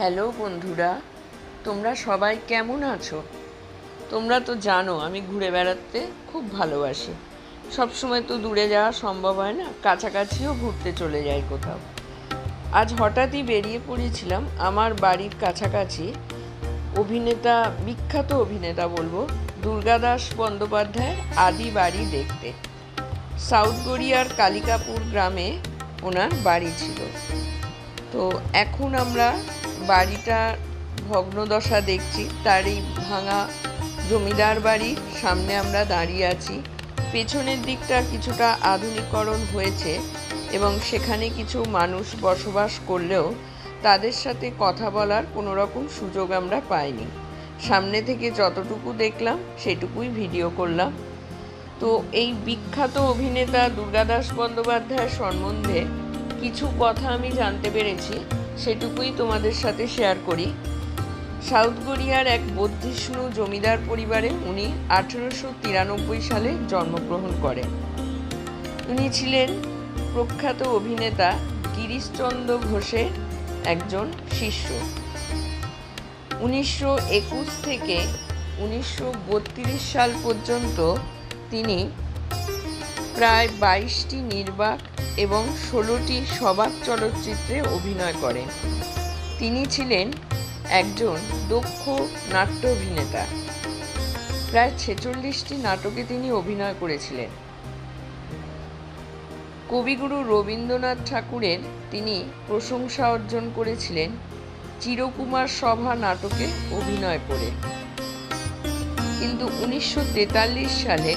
Hello বন্ধুরা, তোমরা সবাই কেমন আছো? তোমরা তো জানো আমি ঘুরে বেড়াতে খুব ভালোবাসি। সব সময় তো দূরে যাওয়া সম্ভব হয় না, কাছাকাছিও ঘুরতে চলে যাই কোথাও। আজ হঠাৎই বেরিয়ে পড়েছিলাম আমার বাড়ির কাছাকাছি, অভিনেতা, বিখ্যাত অভিনেতা বলব দুর্গাদাস বন্দ্যোপাধ্যায়ের আদি বাড়ি দেখতে। সাউথ কোরিয়ার কালিকাপুর গ্রামে ওনার বাড়ি ছিল। তো এখন আমরা বাড়িটা ভগ্নদশা দেখছি, তারই ভাঙা জমিদার বাড়ি, সামনে আমরা দাঁড়িয়ে আছি। পেছনের দিকটা কিছুটা আধুনিকরণ হয়েছে এবং সেখানে কিছু মানুষ বসবাস করলেও তাদের সাথে কথা বলার কোনো রকম সুযোগ আমরা পাইনি। সামনে থেকে যতটুকু দেখলাম, সেটুকুই ভিডিও করলাম। তো এই বিখ্যাত অভিনেতা দুর্গাদাস বন্দ্যোপাধ্যায়ের সম্বন্ধে কিছু কথা আমি জানতে পেরেছি। সেটুকুই তোমাদের সাথে শেয়ার করি। সাউথ কোরিয়ার এক বৌদ্ধিষ্ণু জমিদার পরিবারে উনি আঠেরোশো তিরানব্বই সালে জন্মগ্রহণ করেন। উনি ছিলেন প্রখ্যাত অভিনেতা গিরিশচন্দ্র ঘোষের একজন শিষ্য। উনিশশো একুশ থেকে উনিশশো বত্রিশ সাল পর্যন্ত তিনি প্রায় বাইশটি নির্বাক এবং ষোলোটি সবাক চলচ্চিত্রে অভিনয় করেন। তিনি ছিলেন একজন দক্ষ নাট্য অভিনেতা। প্রায় ছেচল্লিশটি নাটকে তিনি অভিনয় করেছিলেন। কবিগুরু রবীন্দ্রনাথ ঠাকুরের তিনি প্রশংসা অর্জন করেছিলেন, চিরকুমার সভা নাটকে অভিনয় করে। কিন্তু উনিশশো তেতাল্লিশ সালে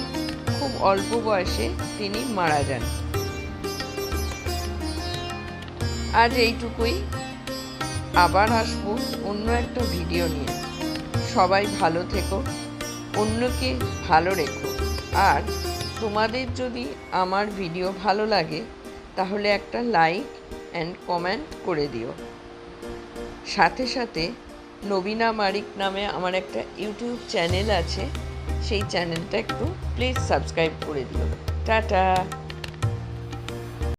খুব অল্প বয়সে তিনি মারা যান। আজ এইটুকুই। আবার আসব অন্য একটা ভিডিও নিয়ে। সবাই ভালো থেকো, অন্যকে ভালো রেখো। আর তোমাদের যদি আমার ভিডিও ভালো লাগে, তাহলে একটা লাইক অ্যান্ড কমেন্ট করে দিও। সাথে সাথে নবীনা মারিক নামে আমার একটা ইউটিউব চ্যানেল আছে। সেই চ্যানেলটা একটু প্লিজ সাবস্ক্রাইব করে দিও। টাটা!